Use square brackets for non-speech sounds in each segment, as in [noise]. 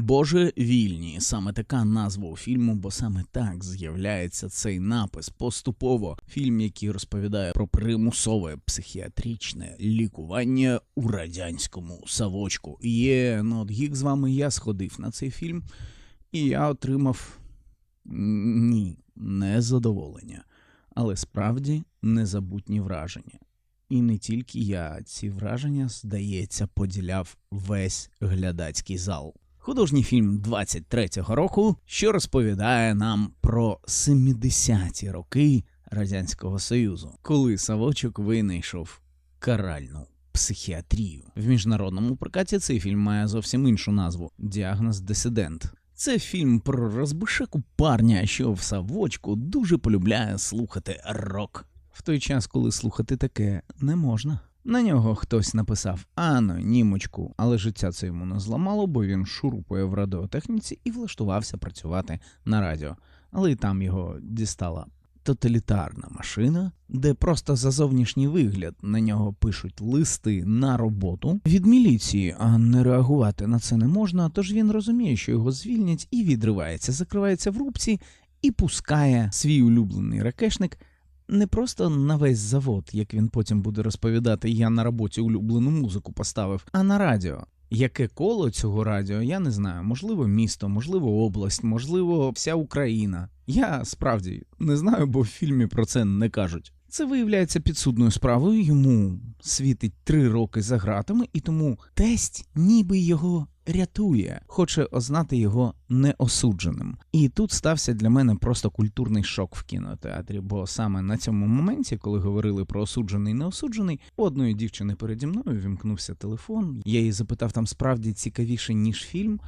Боже вільні, саме така назва у фільму, бо саме так з'являється цей напис поступово. Фільм, який розповідає про примусове психіатричне лікування у радянському савочку. Є Нотгік з вами. Я сходив на цей фільм, і я отримав ні, не задоволення, але справді незабутні враження. І не тільки я, ці враження, здається, поділяв весь глядацький зал. Художній фільм 23-го року, що розповідає нам про 70-ті роки Радянського Союзу, коли Савочок винайшов каральну психіатрію. В міжнародному прокаті цей фільм має зовсім іншу назву діагноз Дисидент. Це фільм про розбишаку парня, що в Савочку дуже полюбляє слухати рок. В той час, коли слухати таке не можна. На нього хтось написав анонімочку, але життя це йому не зламало, бо він шурупує в радіотехніці і влаштувався працювати на радіо. Але й там його дістала тоталітарна машина, де просто за зовнішній вигляд на нього пишуть листи на роботу від міліції, а не реагувати на це не можна. Тож він розуміє, що його звільнять і відривається, закривається в рубці і пускає свій улюблений ракешник не просто на весь завод, як він потім буде розповідати, я на роботі улюблену музику поставив, а на радіо. Яке коло цього радіо, я не знаю. Можливо, місто, можливо, область, можливо, вся Україна. Я справді не знаю, бо в фільмі про це не кажуть. Це виявляється підсудною справою. Йому світить три роки за ґратами, і тому тесть ніби його рятує, хоче ознати його неосудженим. І тут стався для мене просто культурний шок в кінотеатрі, бо саме на цьому моменті, коли говорили про осуджений неосуджений, у одної дівчини переді мною вімкнувся телефон. Я її запитав там справді цікавіше, ніж фільм.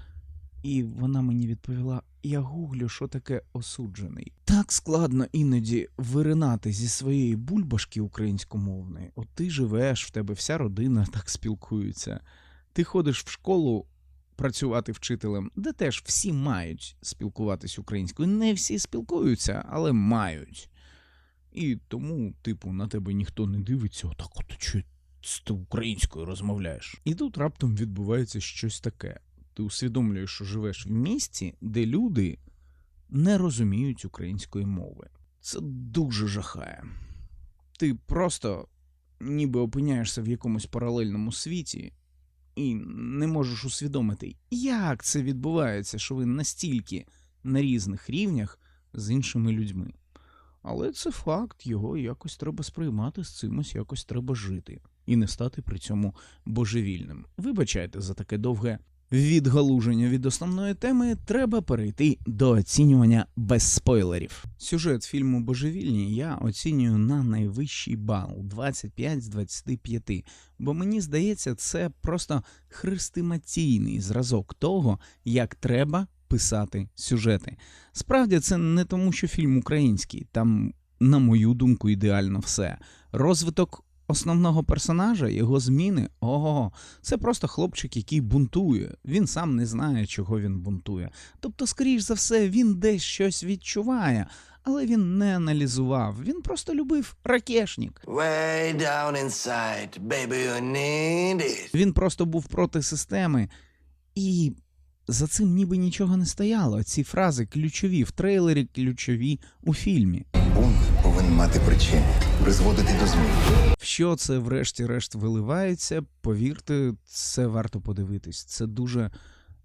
І вона мені відповіла: я гуглю, що таке осуджений. Так складно іноді виринати зі своєї бульбашки українськомовної. От ти живеш, в тебе вся родина так спілкується. Ти ходиш в школу працювати вчителем, де теж всі мають спілкуватись українською. Не всі спілкуються, але мають. І тому, типу, на тебе ніхто не дивиться, отак от чи ти українською розмовляєш. І тут раптом відбувається щось таке ти усвідомлюєш, що живеш в місті, де люди не розуміють української мови. Це дуже жахає. Ти просто ніби опиняєшся в якомусь паралельному світі і не можеш усвідомити, як це відбувається, що ви настільки на різних рівнях з іншими людьми. Але це факт, його якось треба сприймати, з цимось якось треба жити і не стати при цьому божевільним. Вибачайте за таке довге відгалуження від основної теми треба перейти до оцінювання без спойлерів. Сюжет фільму Божевільні я оцінюю на найвищий бал 25 з 25, бо мені здається, це просто хрестимаційний зразок того, як треба писати сюжети. Справді, це не тому, що фільм український, там, на мою думку, ідеально все. Розвиток основного персонажа, його зміни, ого, це просто хлопчик, який бунтує. Він сам не знає, чого він бунтує. Тобто, скоріш за все, він десь щось відчуває. Але він не аналізував, він просто любив ракешник. Way down inside, baby, you need it. Він просто був проти системи, і за цим ніби нічого не стояло. Ці фрази ключові в трейлері, ключові у фільмі. Бунт повинен мати причини, призводити до змін. Що це, врешті-решт, виливається, повірте, це варто подивитись. Це дуже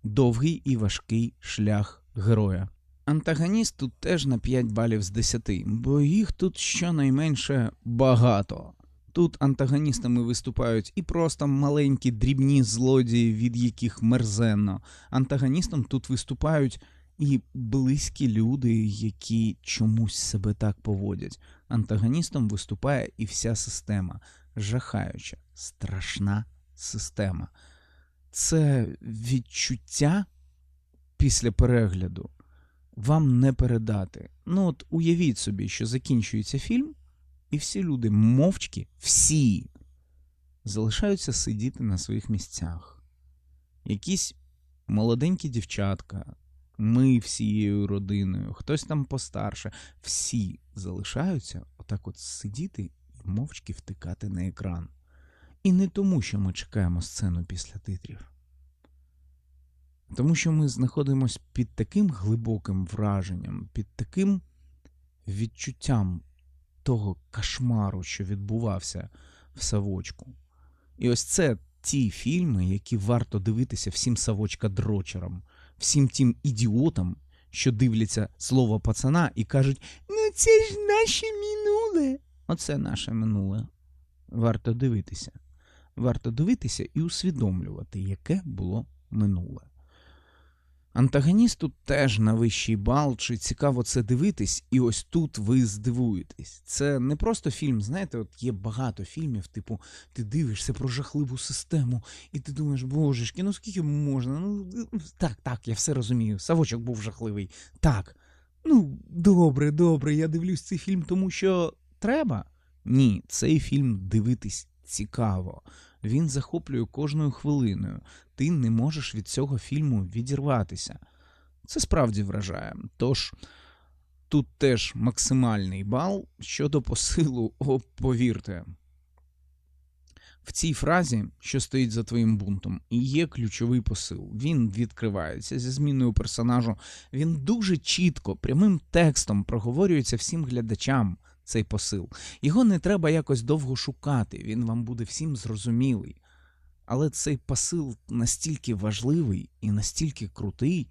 довгий і важкий шлях героя. Антагоніст тут теж на 5 балів з 10, бо їх тут щонайменше багато. Тут антагоністами виступають і просто маленькі дрібні злодії, від яких мерзенно. Антагоністом тут виступають і близькі люди, які чомусь себе так поводять. Антагоністом виступає і вся система, жахаюча, страшна система. Це відчуття після перегляду вам не передати. Ну, от уявіть собі, що закінчується фільм, і всі люди мовчки, всі залишаються сидіти на своїх місцях. Якісь молоденькі дівчатка, ми всією родиною, хтось там постарше, всі залишаються отак от сидіти і мовчки втикати на екран. І не тому, що ми чекаємо сцену після титрів. Тому що ми знаходимося під таким глибоким враженням, під таким відчуттям того кошмару, що відбувався в Савочку. І ось це ті фільми, які варто дивитися всім Савочка дрочерам, всім тим ідіотам, що дивляться слово пацана і кажуть: ну це ж наше минуле. Оце наше минуле. Варто дивитися. Варто дивитися і усвідомлювати, яке було минуле. Антагоністу теж на вищий бал, чи цікаво це дивитись, і ось тут ви здивуєтесь. Це не просто фільм, знаєте, от є багато фільмів, типу, ти дивишся про жахливу систему, і ти думаєш, божечки, ну скільки можна? Ну так, так, я все розумію. Савочок був жахливий. Так. Ну, добре, добре, я дивлюсь цей фільм, тому що треба. Ні, цей фільм дивитись цікаво. Він захоплює кожною хвилиною. Ти не можеш від цього фільму відірватися. Це справді вражає. Тож тут теж максимальний бал щодо посилу, о, повірте. В цій фразі, що стоїть за твоїм бунтом, і є ключовий посил. Він відкривається зі зміною персонажу. Він дуже чітко, прямим текстом проговорюється всім глядачам цей посил. Його не треба якось довго шукати, він вам буде всім зрозумілий. Але цей посил настільки важливий і настільки крутий,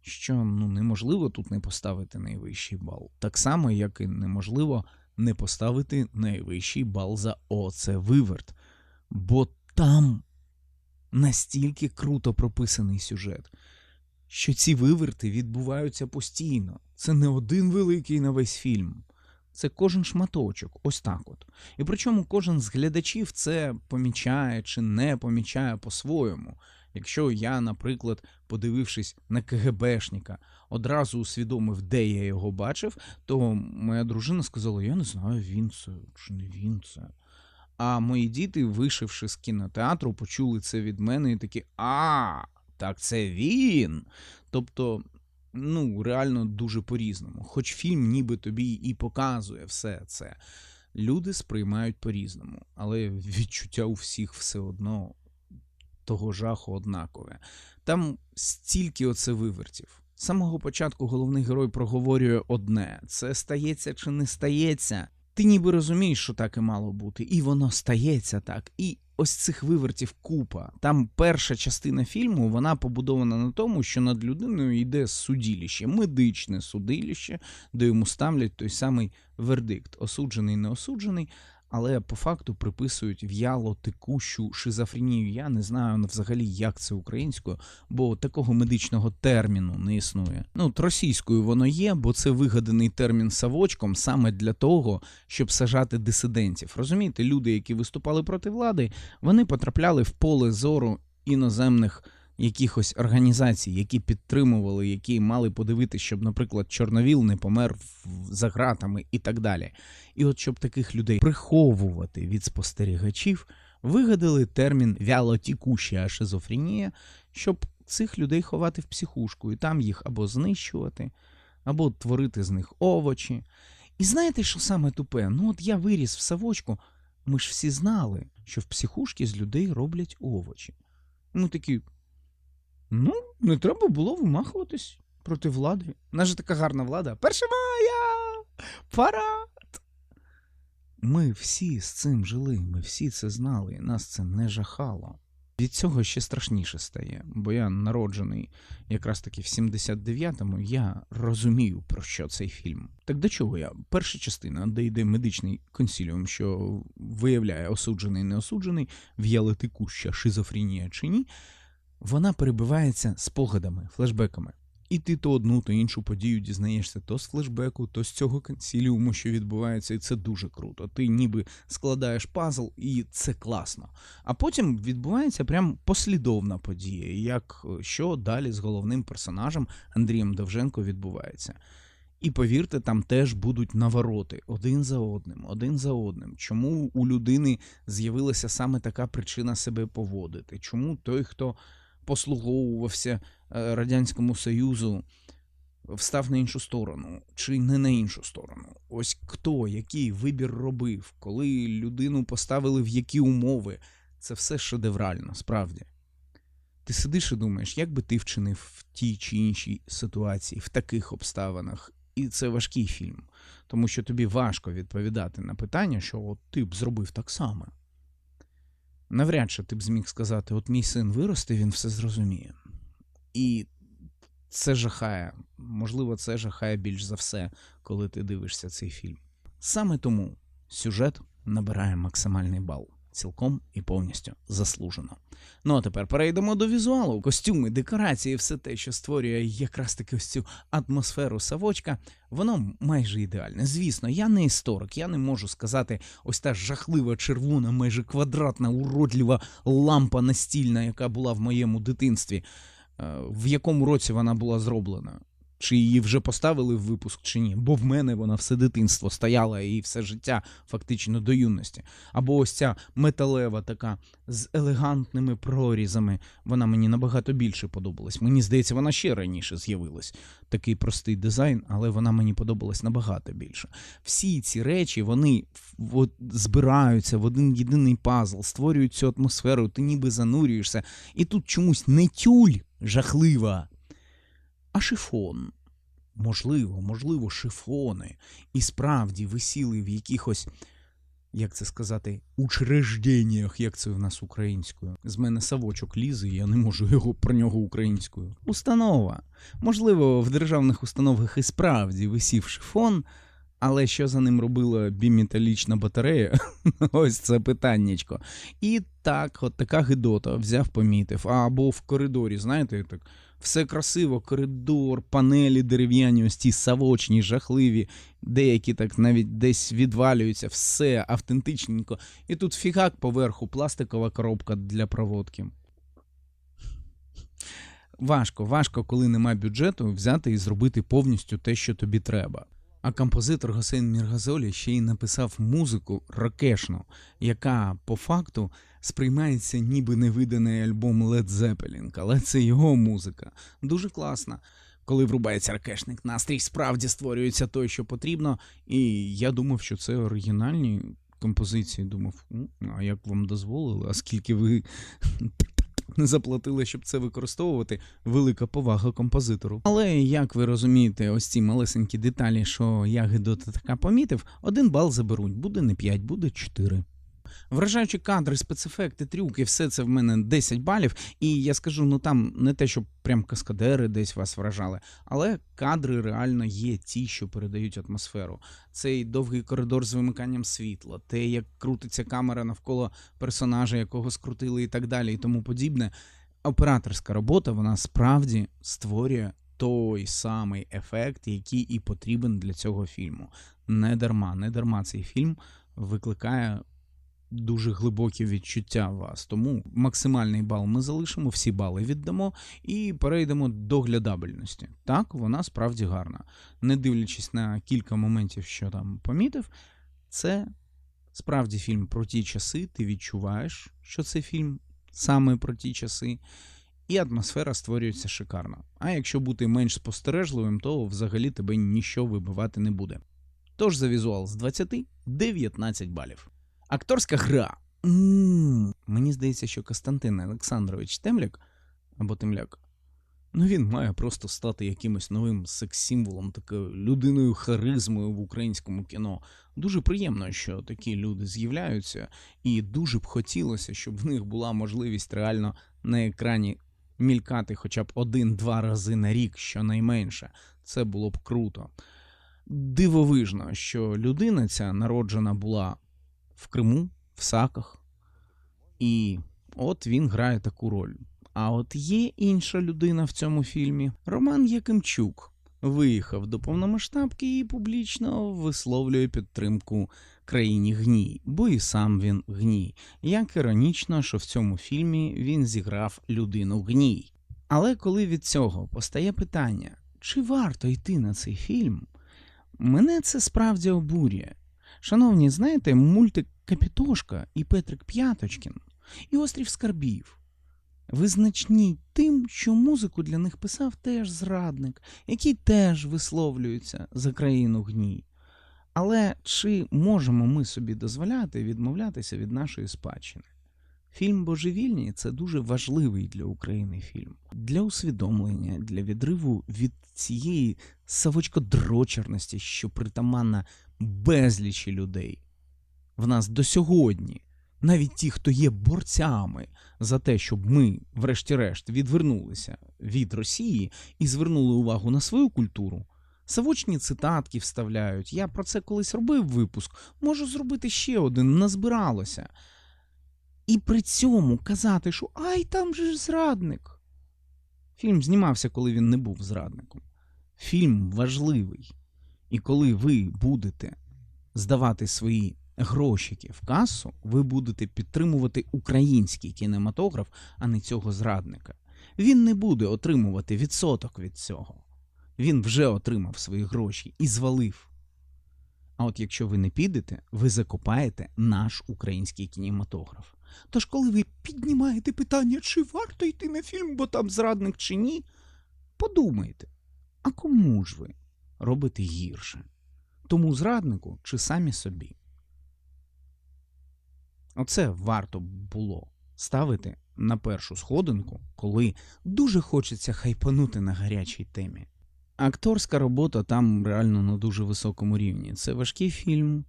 що ну, неможливо тут не поставити найвищий бал. Так само, як і неможливо не поставити найвищий бал за О, це виверт. Бо там настільки круто прописаний сюжет, що ці виверти відбуваються постійно. Це не один великий на весь фільм. Це кожен шматочок, ось так от. І причому кожен з глядачів це помічає чи не помічає по-своєму. Якщо я, наприклад, подивившись на КГБшника, одразу усвідомив, де я його бачив, то моя дружина сказала: Я не знаю, він це чи не він це. А мої діти, вийшовши з кінотеатру, почули це від мене і такі: А, так це він. Тобто ну, реально дуже по-різному. Хоч фільм ніби тобі і показує все це. Люди сприймають по-різному, але відчуття у всіх все одно того жаху однакове. Там стільки оце вивертів. З самого початку головний герой проговорює одне: це стається чи не стається. Ти ніби розумієш, що так і мало бути, і воно стається так. І ось цих вивертів купа. Там перша частина фільму вона побудована на тому, що над людиною йде судилище, медичне судилище, де йому ставлять той самий вердикт, осуджений, не осуджений. Але по факту приписують в'яло текущу шизофренію. Я не знаю взагалі, як це українською, бо такого медичного терміну не існує. Ну, от російською воно є, бо це вигаданий термін савочком саме для того, щоб сажати дисидентів. Розумієте, люди, які виступали проти влади, вони потрапляли в поле зору іноземних якихось організацій, які підтримували, які мали подивитися, щоб, наприклад, Чорновіл не помер за ґратами і так далі. І от щоб таких людей приховувати від спостерігачів, вигадали термін вялотікуща шизофренія, щоб цих людей ховати в психушку і там їх або знищувати, або творити з них овочі. І знаєте, що саме тупе? Ну, от я виріс в савочку, ми ж всі знали, що в психушки з людей роблять овочі. Ми такі. Ну, не треба було вимахуватись проти влади. У нас же така гарна влада. Перша мая! Парад! Ми всі з цим жили, ми всі це знали, нас це не жахало. Від цього ще страшніше стає, бо я народжений якраз таки в 79-му, я розумію, про що цей фільм. Так до чого я? Перша частина, де йде медичний консіліум, що виявляє осуджений, неосуджений, в'ялетикуща шизофренія чи ні, вона перебивається спогадами, флешбеками. І ти то одну, то іншу подію дізнаєшся то з флешбеку, то з цього консіліуму, що відбувається, і це дуже круто. Ти ніби складаєш пазл, і це класно. А потім відбувається прям послідовна подія, як е, що далі з головним персонажем Андрієм Довженко відбувається. І повірте, там теж будуть навороти один за одним, один за одним. Чому у людини з'явилася саме така причина себе поводити? Чому той, хто послуговувався е, Радянському Союзу, встав на іншу сторону, чи не на іншу сторону? Ось хто, який вибір робив, коли людину поставили в які умови. Це все шедеврально, справді. Ти сидиш і думаєш, як би ти вчинив в тій чи іншій ситуації, в таких обставинах. І це важкий фільм, тому що тобі важко відповідати на питання, що от ти б зробив так само. Навряд чи ти б зміг сказати: от мій син виросте, він все зрозуміє. І це жахає. Можливо, це жахає більш за все, коли ти дивишся цей фільм. Саме тому сюжет набирає максимальний бал. Цілком і повністю заслужено. Ну а тепер перейдемо до візуалу. Костюми, декорації, все те, що створює якраз таки ось цю атмосферу савочка, воно майже ідеальне. Звісно, я не історик, я не можу сказати ось та жахлива червона, майже квадратна, уродлива лампа настільна, яка була в моєму дитинстві. е, В якому році вона була зроблена? Чи її вже поставили в випуск, чи ні? Бо в мене вона все дитинство стояла і все життя фактично до юності. Або ось ця металева така з елегантними прорізами. Вона мені набагато більше подобалась. Мені здається, вона ще раніше з'явилась. Такий простий дизайн, але вона мені подобалась набагато більше. Всі ці речі вони от, збираються в один єдиний пазл, створюють цю атмосферу, ти ніби занурюєшся. І тут чомусь не тюль жахлива, а шифон. Можливо, можливо, шифони і справді висіли в якихось, як це сказати, учрежденнях, як це в нас українською. З мене савочок лізе, я не можу його про нього українською. Установа. Можливо, в державних установах і справді висів шифон, але що за ним робила біметалічна батарея? [laughs] Ось це питаннячко. І так, от така гидота взяв, помітив. Або в коридорі, знаєте, так. Все красиво, коридор, панелі дерев'яні, ось ті савочні, жахливі, деякі так навіть десь відвалюються, все автентичненько. І тут фігак поверху, пластикова коробка для проводки. Важко, важко, коли нема бюджету, взяти і зробити повністю те, що тобі треба. А композитор Госейн Міргазолі ще й написав музику рокешну, яка по факту сприймається ніби невиданий альбом Led Zeppelin, але це його музика. Дуже класна. Коли врубається ракешник, настрій справді створюється той, що потрібно. І я думав, що це оригінальні композиції. Думав, «Ну, а як вам дозволили, а скільки ви не заплатили, щоб це використовувати, велика повага композитору. Але як ви розумієте, ось ці малесенькі деталі, що я Гедота така помітив, один бал заберуть, буде не 5, буде 4. Вражаючі кадри, спецефекти, трюки, все це в мене 10 балів. І я скажу, ну там не те, щоб прям каскадери десь вас вражали, але кадри реально є ті, що передають атмосферу. Цей довгий коридор з вимиканням світла, те, як крутиться камера навколо персонажа, якого скрутили, і так далі, і тому подібне. Операторська робота вона справді створює той самий ефект, який і потрібен для цього фільму. Не дарма, не дарма цей фільм викликає дуже глибокі відчуття вас. Тому максимальний бал ми залишимо, всі бали віддамо і перейдемо до глядабельності. Так, вона справді гарна. Не дивлячись на кілька моментів, що там помітив, це справді фільм про ті часи. Ти відчуваєш, що це фільм саме про ті часи. І атмосфера створюється шикарно. А якщо бути менш спостережливим, то взагалі тебе ніщо вибивати не буде. Тож за візуал з 20 19 балів. Акторська гра. м Мені здається, що Костянтин Олександрович Темляк або Темляк. Ну він має просто стати якимось новим секс-символом, такою людиною харизмою в українському кіно. Дуже приємно, що такі люди з'являються, і дуже б хотілося, щоб в них була можливість реально на екрані мількати хоча б один-два рази на рік, щонайменше. Це було б круто. Дивовижно, що людина ця народжена була в Криму, в Саках, і от він грає таку роль. А от є інша людина в цьому фільмі Роман Якимчук. Виїхав до повномасштабки і публічно висловлює підтримку країні гній, бо і сам він гній. Як іронічно, що в цьому фільмі він зіграв людину гній. Але коли від цього постає питання, чи варто йти на цей фільм, мене це справді обурює. Шановні, знаєте, мультик Капітошка і Петрик П'яточкін і Острів Скарбів. Визначні тим, що музику для них писав теж зрадник, який теж висловлюється за країну гній. Але чи можемо ми собі дозволяти відмовлятися від нашої спадщини? Фільм Божевільні це дуже важливий для України фільм. Для усвідомлення, для відриву від цієї савочкодрочерності, що притаманна безлічі людей. В нас до сьогодні, навіть ті, хто є борцями за те, щоб ми, врешті-решт, відвернулися від Росії і звернули увагу на свою культуру. Савочні цитатки вставляють. Я про це колись робив випуск. Можу зробити ще один, назбиралося. І при цьому казати, що ай, там же ж зрадник. Фільм знімався, коли він не був зрадником. Фільм важливий. І коли ви будете здавати свої грошики в касу, ви будете підтримувати український кінематограф, а не цього зрадника. Він не буде отримувати відсоток від цього. Він вже отримав свої гроші і звалив. А от якщо ви не підете, ви закопаєте наш український кінематограф. Тож, коли ви піднімаєте питання, чи варто йти на фільм, бо там зрадник чи ні, подумайте, а кому ж ви робите гірше? Тому зраднику чи самі собі? Оце варто було ставити на першу сходинку, коли дуже хочеться хайпанути на гарячій темі. Акторська робота там реально на дуже високому рівні. Це важкий фільм,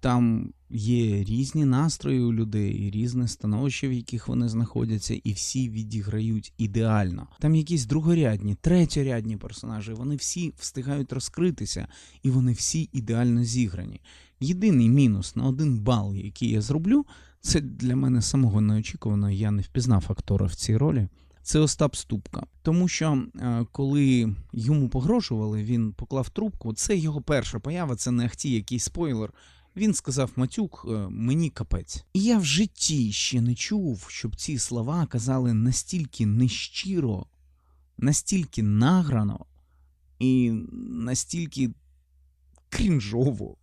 там є різні настрої у людей, різне становище, в яких вони знаходяться, і всі відіграють ідеально. Там якісь другорядні, третьорядні персонажі, вони всі встигають розкритися, і вони всі ідеально зіграні. Єдиний мінус на один бал, який я зроблю, це для мене самого неочікувано. Я не впізнав актора в цій ролі. Це Остап Ступка. Тому що е, коли йому погрожували, він поклав трубку. Це його перша поява, це не ахті якийсь спойлер. Він сказав Матюк, е, мені капець. І я в житті ще не чув, щоб ці слова казали настільки нещиро, настільки награно і настільки крінжово.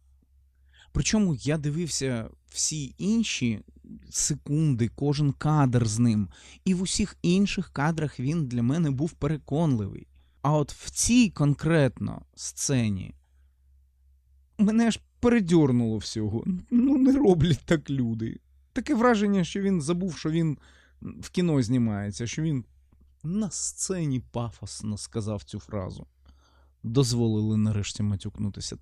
Причому я дивився всі інші секунди, кожен кадр з ним, і в усіх інших кадрах він для мене був переконливий. А от в цій конкретно сцені мене ж передьорнуло всього. Ну, не роблять так люди. Таке враження, що він забув, що він в кіно знімається, що він на сцені пафосно сказав цю фразу. Дозволили нарешті матюкнутися.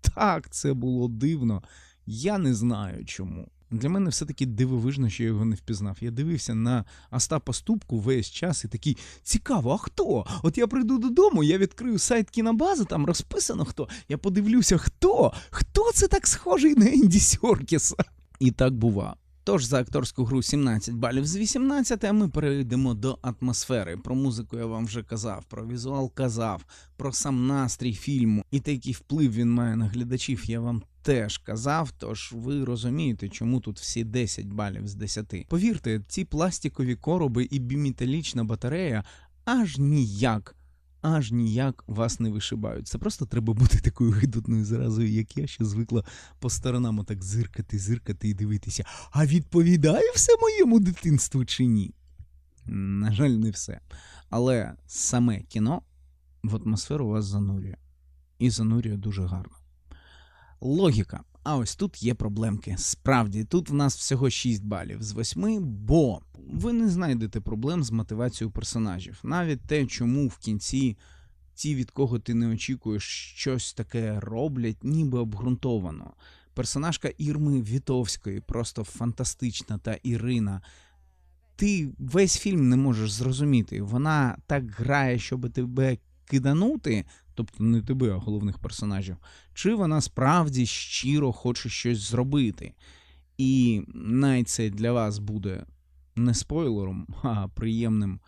Так, це було дивно. Я не знаю чому. Для мене все-таки дивовижно, що я його не впізнав. Я дивився на Остапа Ступку весь час і такий цікаво, а хто? От я прийду додому, я відкрию сайт кінобази, там розписано хто. Я подивлюся, хто? Хто це так схожий на Енді Сьоркіса? І так бува. Тож за акторську гру 17 балів з 18, а ми перейдемо до атмосфери. Про музику я вам вже казав, про візуал казав, про сам настрій фільму і те, який вплив він має на глядачів, я вам теж казав. Тож ви розумієте, чому тут всі 10 балів з 10. Повірте, ці пластикові короби і біметалічна батарея аж ніяк. Аж ніяк вас не вишибають. Це просто треба бути такою гидотною заразою, як я, що звикла по сторонам отак зиркати, зиркати і дивитися. А відповідає все моєму дитинству чи ні? На жаль, не все. Але саме кіно в атмосферу вас занурює. І занурює дуже гарно. Логіка. А ось тут є проблемки. Справді, тут в нас всього 6 балів з 8, бо ви не знайдете проблем з мотивацією персонажів. Навіть те, чому в кінці ті, від кого ти не очікуєш, щось таке роблять, ніби обґрунтовано. Персонажка Ірми Вітовської просто фантастична та Ірина. Ти весь фільм не можеш зрозуміти. Вона так грає, щоб тебе киданути, тобто не тебе, а головних персонажів, чи вона справді щиро хоче щось зробити. І навіть це для вас буде не спойлером, [laughs] а приємним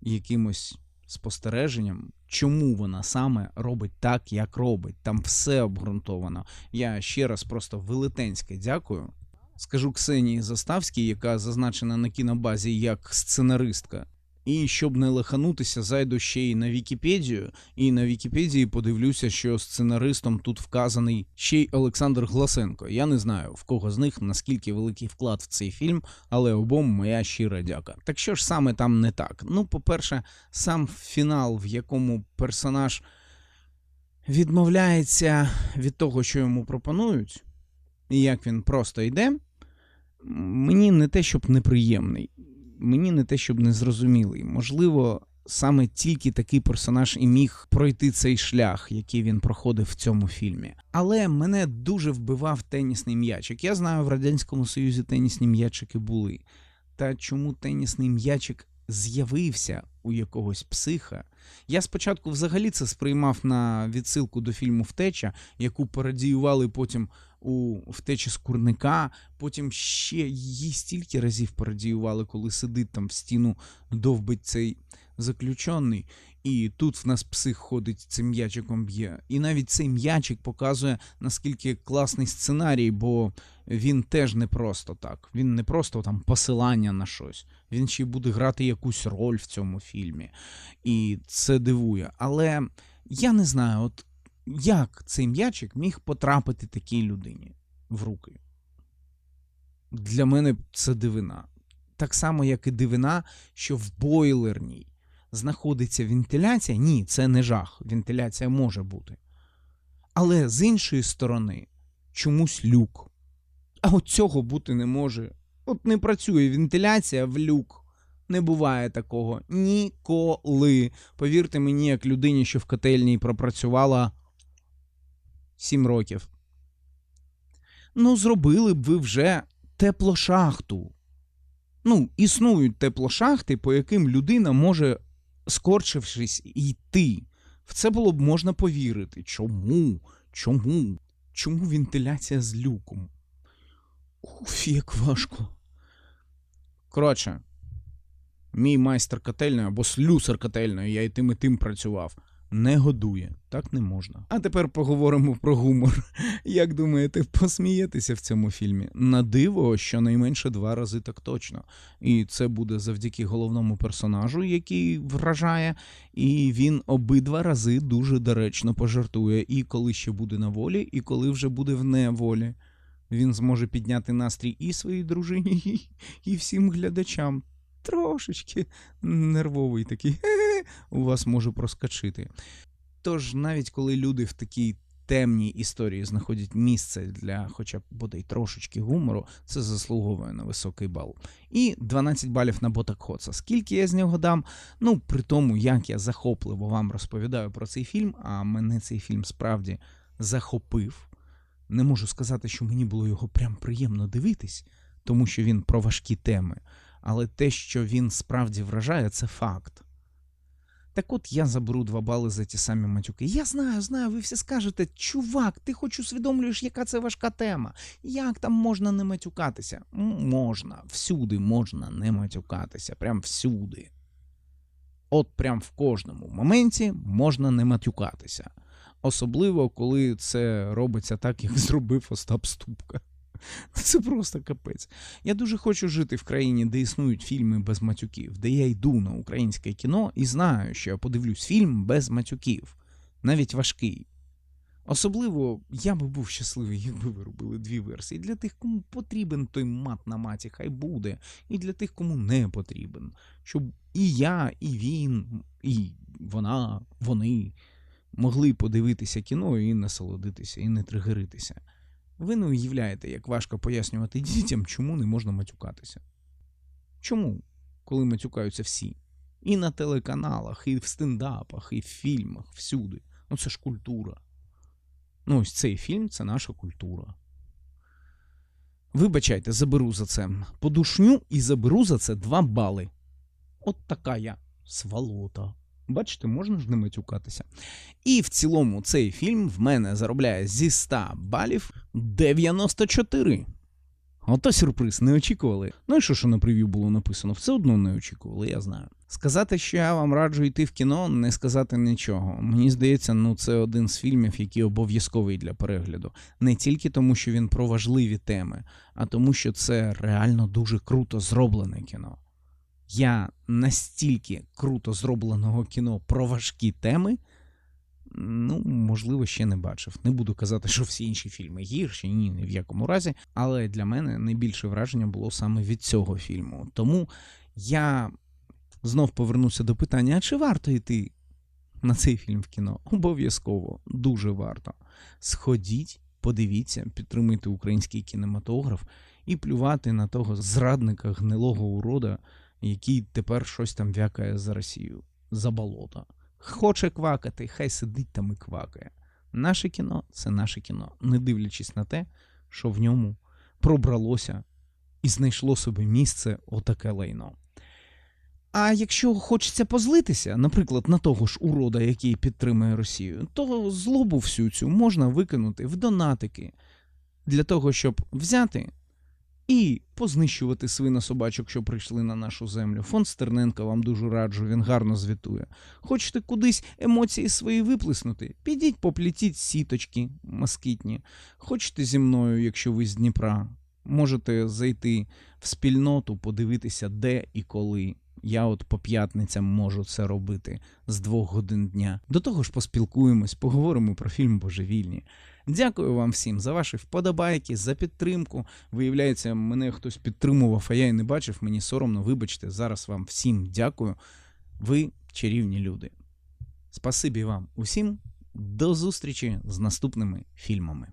якимось спостереженням, чому вона саме робить так, як робить. Там все обґрунтовано. Я ще раз просто велетенське дякую. Скажу Ксенії Заставській, яка зазначена на кінобазі як сценаристка. І щоб не лиханутися, зайду ще й на Вікіпедію, і на Вікіпедії подивлюся, що сценаристом тут вказаний ще й Олександр Гласенко. Я не знаю в кого з них наскільки великий вклад в цей фільм, але обом моя щира дяка. Так що ж саме там не так? Ну, по-перше, сам фінал, в якому персонаж відмовляється від того, що йому пропонують, і як він просто йде. мені не те, щоб неприємний, мені не те, щоб незрозумілий. Можливо, саме тільки такий персонаж і міг пройти цей шлях, який він проходив в цьому фільмі. Але мене дуже вбивав тенісний м'ячик. Я знаю, в Радянському Союзі тенісні м'ячики були. Та чому тенісний м'ячик з'явився у якогось психа? Я спочатку взагалі це сприймав на відсилку до фільму Втеча, яку пародіювали потім у втечі з курника, потім ще її стільки разів пародіювали, коли сидить там в стіну, довбить цей заключений. І тут в нас псих ходить цим м'ячиком б'є. І навіть цей м'ячик показує, наскільки класний сценарій, бо він теж не просто так. Він не просто там посилання на щось. Він ще й буде грати якусь роль в цьому фільмі. І це дивує. Але я не знаю, от як цей м'ячик міг потрапити такій людині в руки. Для мене це дивина. Так само, як і дивина, що в бойлерній знаходиться вентиляція. Ні, це не жах. Вентиляція може бути. Але з іншої сторони, чомусь люк. А от цього бути не може. От не працює вентиляція в люк. Не буває такого ніколи. Повірте мені, як людині, що в котельні пропрацювала 7 років. Ну, зробили б ви вже теплошахту. Ну, існують теплошахти, по яким людина може, скорчившись, йти. В це було б можна повірити. Чому? Чому? Чому вентиляція з люком? Уф, як важко. Коротше, мій майстер котельної або слюсар котельної, я і тим і тим працював. Не годує, так не можна. А тепер поговоримо про гумор. Як думаєте, посмієтеся в цьому фільмі? На диво, щонайменше два рази так точно. І це буде завдяки головному персонажу, який вражає, і він обидва рази дуже доречно пожартує. І коли ще буде на волі, і коли вже буде в неволі. Він зможе підняти настрій і своїй дружині, [laughs] і, всім глядачам. Трошечки нервовий такий у вас може проскочити. Тож, навіть коли люди в такій темній історії знаходять місце для хоча б бодай трошечки гумору, це заслуговує на високий бал. І 12 балів на бота Хоца. Скільки я з нього дам? Ну, при тому, як я захопливо вам розповідаю про цей фільм, а мене цей фільм справді захопив. Не можу сказати, що мені було його прям приємно дивитись, тому що він про важкі теми. Але те, що він справді вражає, це факт. Так от я заберу два бали за ті самі матюки. Я знаю, знаю, ви всі скажете, чувак, ти хоч усвідомлюєш, яка це важка тема. Як там можна не матюкатися? М, Можна, всюди можна не матюкатися, прям всюди. От прям в кожному моменті можна не матюкатися. Особливо, коли це робиться так, як [laughs] зробив Остап Ступка. [laughs] Це просто капець. Я дуже хочу жити в країні, де існують фільми без матюків, де я йду на українське кіно і знаю, що я подивлюсь фільм без матюків, навіть важкий. Особливо я би був щасливий, якби ви робили дві версії. Для тих, кому потрібен той мат на маті, хай буде, і для тих, кому не потрібен. Щоб і я, і він, і вона, вони могли подивитися кіно і насолодитися, і не тригеритися. Ви не уявляєте, як важко пояснювати дітям, чому не можна матюкатися. Чому, коли матюкаються всі? І на телеканалах, і в стендапах, і в фільмах, всюди. Ну це ж культура. Ну, ось цей фільм це наша культура. Вибачайте, заберу за це подушню і заберу за це два бали. От така я сволота. Бачите, можна ж не матюкатися. І в цілому цей фільм в мене заробляє зі 100 балів 94. Ото сюрприз, не очікували. Ну і що, що на прев'ю було написано, все одно не очікували, я знаю. Сказати, що я вам раджу йти в кіно, не сказати нічого. Мені здається, ну це один з фільмів, який обов'язковий для перегляду. Не тільки тому, що він про важливі теми, а тому, що це реально дуже круто зроблене кіно. Я настільки круто зробленого кіно про важкі теми, ну, можливо, ще не бачив. Не буду казати, що всі інші фільми гірші, ні, ні в якому разі. Але для мене найбільше враження було саме від цього фільму. Тому я знов повернуся до питання: а чи варто йти на цей фільм в кіно? Обов'язково, дуже варто. Сходіть, подивіться, підтримуйте український кінематограф і плювати на того зрадника гнилого урода, який тепер щось там вякає за Росію, за болото. Хоче квакати, хай сидить там і квакає. Наше кіно це наше кіно, не дивлячись на те, що в ньому пробралося і знайшло собі місце отаке лайно. А якщо хочеться позлитися, наприклад, на того ж урода, який підтримує Росію, то злобу всю цю можна викинути в донатики для того, щоб взяти і познищувати свинособачок, що прийшли на нашу землю. Фонд Стерненка вам дуже раджу, він гарно звітує. Хочете кудись емоції свої виплеснути? Підіть поплітіть сіточки москітні. Хочете зі мною, якщо ви з Дніпра, можете зайти в спільноту, подивитися, де і коли. Я от по п'ятницям можу це робити з двох годин дня. До того ж поспілкуємось, поговоримо про фільм Божевільні. Дякую вам всім за ваші вподобайки, за підтримку. Виявляється, мене хтось підтримував, а я і не бачив. Мені соромно, вибачте. Зараз вам всім дякую. Ви чарівні люди. Спасибі вам усім. До зустрічі з наступними фільмами.